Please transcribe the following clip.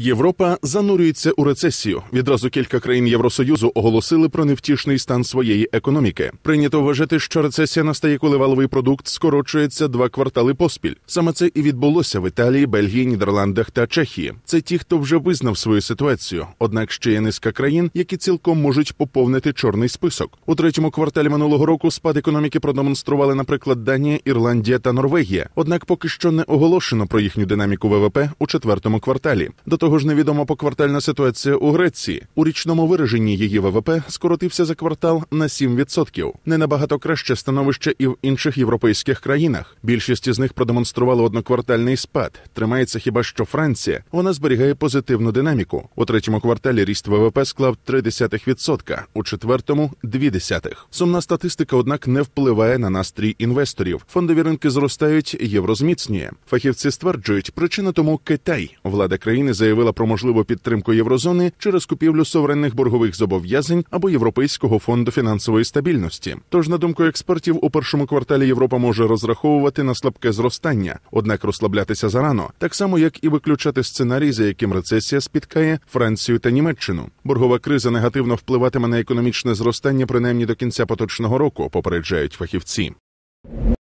Європа занурюється у рецесію. Відразу кілька країн Євросоюзу оголосили про невтішний стан своєї економіки. Прийнято вважати, що рецесія настає, коли валовий продукт скорочується два квартали поспіль. Саме це і відбулося в Італії, Бельгії, Нідерландах та Чехії. Це ті, хто вже визнав свою ситуацію. Однак ще є низка країн, які цілком можуть поповнити чорний список. У третьому кварталі минулого року спад економіки продемонстрували, наприклад, Данія, Ірландія та Норвегія. Однак поки що не оголошено про їхню динаміку ВВП у четвертому кварталі. До того ж, невідома поквартальна ситуація у Греції. У річному вираженні її ВВП скоротився за квартал на 7%. Не набагато краще становище і в інших європейських країнах. Більшість із них продемонстрували одноквартальний спад. Тримається хіба що Франція. Вона зберігає позитивну динаміку. У третьому кварталі ріст ВВП склав 0,3%, у четвертому 0,2%. Сумна статистика, однак, не впливає на настрій інвесторів. Фондові ринки зростають, євро зміцнює. Фахівці стверджують, причина тому Китай. Влада країни заявила про можливу підтримку єврозони через купівлю суверенних боргових зобов'язань або Європейського фонду фінансової стабільності. Тож, на думку експертів, у першому кварталі Європа може розраховувати на слабке зростання, однак розслаблятися зарано, так само як і виключати сценарій, за яким рецесія спіткає Францію та Німеччину. Боргова криза негативно впливатиме на економічне зростання принаймні до кінця поточного року, попереджають фахівці.